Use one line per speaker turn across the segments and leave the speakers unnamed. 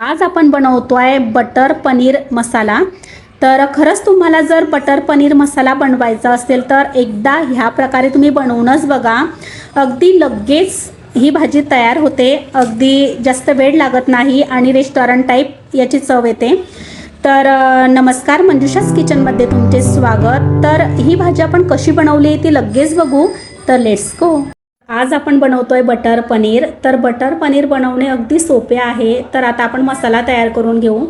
आज आपण बनवतो आहे बटर पनीर मसाला. तर खरंच तुम्हाला जर बटर पनीर मसाला बनवायचा असेल तर एकदा ह्या प्रकारे तुम्ही बनवूनच बघा. अगदी लगेच ही भाजी तयार होते. अगदी जास्त वेळ लागत नाही आणि रेस्टॉरंट टाईप याची चव येते. तर नमस्कार मंजुषास किचनमध्ये तुमचे स्वागत. तर ही भाजी आपण कशी बनवली ती लगेच बघू. तर लेट्स गो आज आपण बनवतोय बटर पनीर. तर बटर पनीर बनवणे अगदी सोपे आहे. तर आता आपण मसाला तयार करून घेऊ.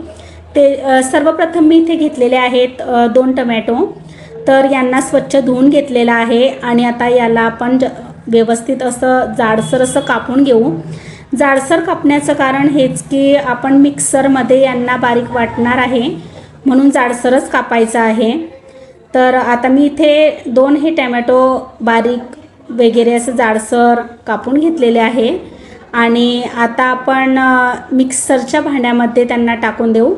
ते सर्वप्रथम मी इथे घेतलेले आहेत दोन टमॅटो. तर यांना स्वच्छ धुवून घेतलेलं आहे आणि आता याला आपण ज व्यवस्थित असं जाडसर असं कापून घेऊ. जाडसर कापण्याचं कारण हेच की आपण मिक्सरमध्ये यांना बारीक वाटणार आहे म्हणून जाडसरच कापायचं आहे. तर आता मी इथे दोन हे टॅमॅटो बारीक वगैरे असं जाडसर कापून घेतलेले आहे. आणि आता आपण मिक्सरच्या भांड्यामध्ये त्यांना टाकून देऊ.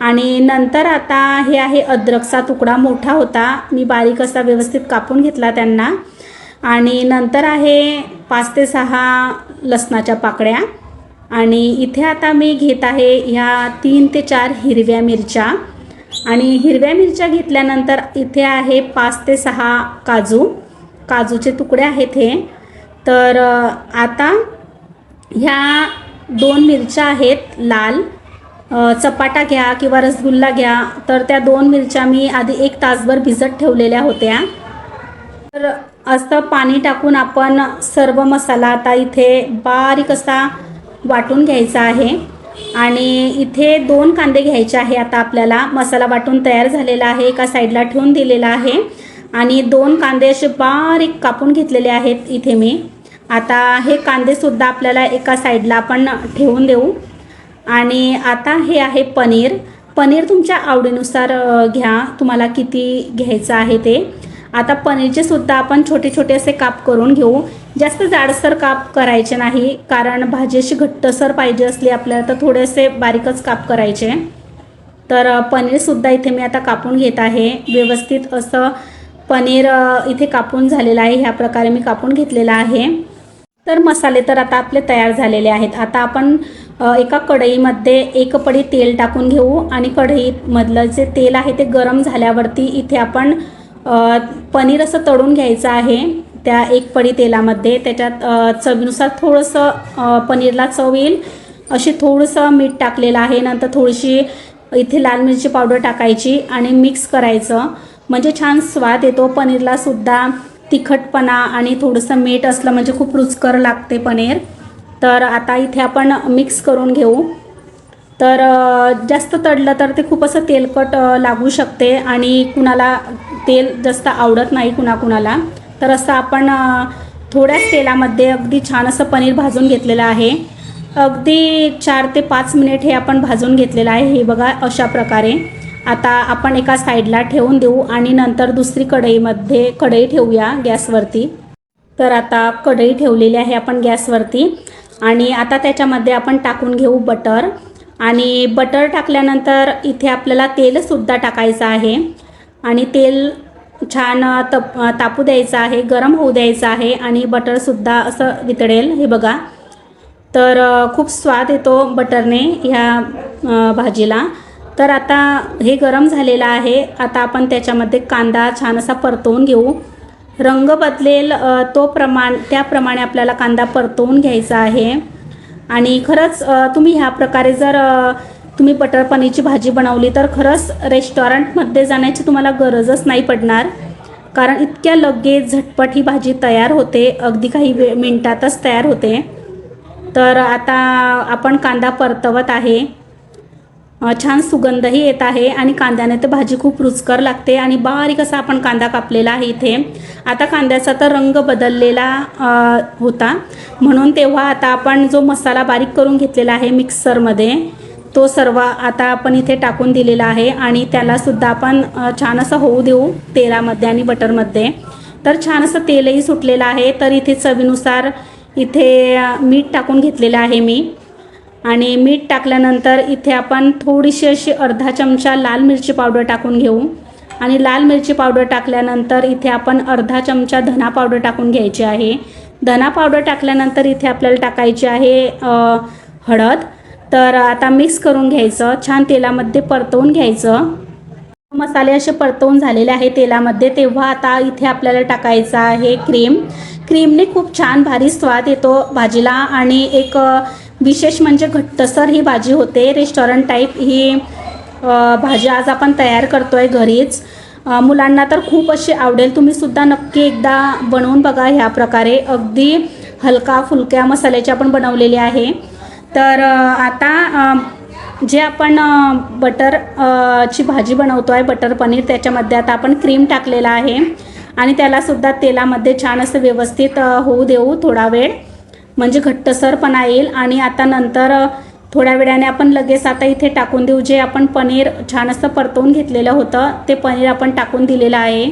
आणि नंतर आता हे आहे अद्रकचा तुकडा मोठा होता. मी बारीक असा व्यवस्थित कापून घेतला त्यांना. आणि नंतर आहे पाच ते सहा लसणाच्या पाकळ्या. आणि इथे आता मी घेत आहे ह्या तीन ते चार हिरव्या मिरच्या. आणि हिरव्या मिरच्या घेतल्यानंतर इथे आहे पाच ते सहा काजू. काजूचे तुकडे आहेत हे. तर आता ह्या दोन मिरच्या आहेत लाल. चपाटा घ्या किंवा रसगुल्ला घ्या. तर त्या दोन मिरच्या मी आधी एक तासभर भिजत ठेवलेल्या होत्या. तर असं पाणी टाकून आपण सर्व मसाला आता इथे बारीक असा वाटून घ्यायचा आहे. आणि इथे दोन कांदे घ्यायचे आहे आता आपल्याला. मसाला वाटून तयार झालेला आहे. एका साईडला ठेवून दिलेला आहे. आणि दोन कांदे असे बारीक कापून घेतलेले आहेत इथे मी. आता हे कांदेसुद्धा आपल्याला एका साईडला आपण ठेवून देऊ. आणि आता हे आहे पनीर. पनीर तुमच्या आवडीनुसार घ्या. तुम्हाला किती घ्यायचं आहे ते. आता पनीरचे सुद्धा आपण छोटे छोटे असे काप करून घेऊ. जास्त जाडसर काप करायचे नाही कारण भाजी अशी घट्टसर पाहिजे असली आपल्याला तर थोडेसे बारीकच काप करायचे. तर पनीरसुद्धा इथे मी आता कापून घेत आहे. व्यवस्थित असं पनीर इथे कापून झालेलं आहे. ह्या प्रकारे मी कापून घेतलेलं आहे. तर मसाले तर आता आपले तयार झालेले आहेत. आता आपण एका कढईमध्ये एक पडी तेल टाकून घेऊ आणि कढईमधलं जे तेल आहे ते गरम झाल्यावरती इथे आपण पनीर असं तळून घ्यायचं आहे. त्या एक पडी तेलामध्ये. त्याच्यात चवीनुसार थोडंसं पनीरला चव येईल. अशी थोडंसं मीठ टाकलेलं आहे. नंतर थोडीशी इथे लाल मिरची पावडर टाकायची आणि मिक्स करायचं. म्हणजे छान स्वाद येतो पनीरला सुद्धा तिखटपणा आणि थोडंसं मीठ असलं म्हणजे खूप रुचकर लागते पनीर. तर आता इथे आपण मिक्स करून घेऊ. तर जास्त तडलं तर ते खूप असं तेलकट लागू शकते आणि कुणाला तेल जास्त आवडत नाही कुणाकुणाला. तर असं आपण थोड्याच तेलामध्ये अगदी छान असं पनीर भाजून घेतलेलं आहे. अगदी चार ते पाच मिनिट हे आपण भाजून घेतलेलं आहे. हे बघा अशा प्रकारे. आता आपण एका साईडला ठेवून देऊ आणि नंतर दुसरी कढईमध्ये कढई ठेवूया गॅसवरती. तर आता कढई ठेवलेली आहे आपण गॅसवरती आणि आता त्याच्यामध्ये आपण टाकून घेऊ बटर. आणि बटर टाकल्यानंतर इथे आपल्याला तेलसुद्धा टाकायचं आहे. आणि तेल छान तप तापू द्यायचं आहे गरम होऊ द्यायचं आहे आणि बटरसुद्धा असं वितळेल. हे बघा. तर खूप स्वाद येतो बटरने ह्या भाजीला. तर आता हे गरम झालेलं आहे. आता आपण त्याच्यामध्ये कांदा छान असा परतवून घेऊ. रंग बदलेल तो प्रमाण त्याप्रमाणे आपल्याला कांदा परतवून घ्यायचा आहे. आणि खरंच तुम्ही ह्या प्रकारे जर तुम्ही बटर पनीरची भाजी बनवली तर खरंच रेस्टॉरंटमध्ये जाण्याची तुम्हाला गरजच नाही पडणार. कारण इतक्या लगेच झटपट ही भाजी तयार होते. अगदी काही वे मिनटातच तयार होते. तर आता आपण कांदा परतवत आहे. छान सुगंधही येत आहे आणि कांद्याने तर भाजी खूप रुचकर लागते आणि बारीक असा आपण कांदा कापलेला आहे इथे. आता कांद्याचा तर रंग बदललेला होता. म्हणून तेव्हा आता आपण जो मसाला बारीक करून घेतलेला आहे मिक्सरमध्ये तो सर्व आता आपण इथे टाकून दिलेला आहे आणि त्यालासुद्धा आपण छान असं होऊ देऊ तेलामध्ये आणि बटरमध्ये. तर छान असं तेलही सुटलेलं आहे. तर इथे चवीनुसार इथे मीठ टाकून घेतलेलं आहे मी. आणि मीठ टाकल्यानंतर इथे आपण थोडीशी अशी अर्धा चमचा लाल मिरची पावडर टाकून घेऊ. आणि लाल मिरची पावडर टाकल्यानंतर इथे आपण अर्धा चमचा धना पावडर टाकून घ्यायची आहे. धना पावडर टाकल्यानंतर इथे आपल्याला टाकायची आहे हळद. तर आता मिक्स करून घ्यायचं. छान तेलामध्ये परतवून घ्यायचं. मसाले असे परतवून झालेले आहे तेलामध्ये. तेव्हा आता इथे आपल्याला टाकायचं आहे क्रीम. क्रीमने खूप छान भारी स्वाद येतो भाजीला. आणि एक विशेष म्हणजे घट्टसर ही भाजी होते. रेस्टॉरंट टाईप ही भाजी आज आपण तयार करतो आहे घरीच मुलांना तर खूप अशी आवडेल. तुम्ही सुद्धा नक्की एकदा बनवून बघा ह्या प्रकारे. अगदी हलका फुलक्या मसाल्याची आपण बनवलेली आहे. तर आता जे आपण बटर ची भाजी बनवतो आहे बटर पनीर त्याच्यामध्ये आता आपण क्रीम टाकलेला आहे. आणि त्यालासुद्धा तेलामध्ये छान असं व्यवस्थित होऊ देऊ थोडा वेळ. म्हणजे घट्टसरपणा येईल. आणि आता नंतर थोड्या वेळाने आपण लगेच आता इथे टाकून देऊ. जे आपण पनीर छान असं परतवून घेतलेलं होतं ते पनीर आपण टाकून दिलेलं आहे.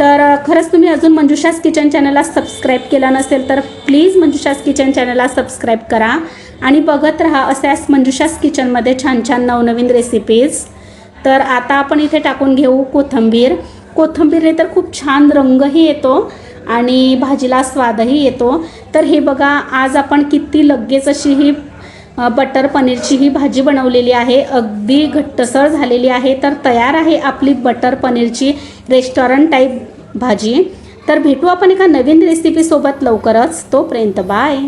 तर खरंच तुम्ही अजून मंजुषास किचन चॅनलला सबस्क्राईब केला नसेल तर प्लीज मंजुषास किचन चॅनलला सबस्क्राईब करा. आणि बघत राहा अशाच मंजुषास किचनमध्ये छान छान नवनवीन रेसिपीज तर आता आपण इथे टाकून घेऊ कोथिंबीर. कोथिंबीरने तर खूप छान रंगही येतो. आणि भाजीला स्वादही येतो. तर हे बघा आज आपण किती लगेच अशी ही बटर पनीरची ही भाजी बनवलेली आहे. अगदी घट्टसर झालेली आहे. तर तयार आहे आपली बटर पनीरची रेस्टॉरंट टाईप भाजी. तर भेटू आपण एका नवीन रेसिपीसोबत लवकरच तोपर्यंत बाय.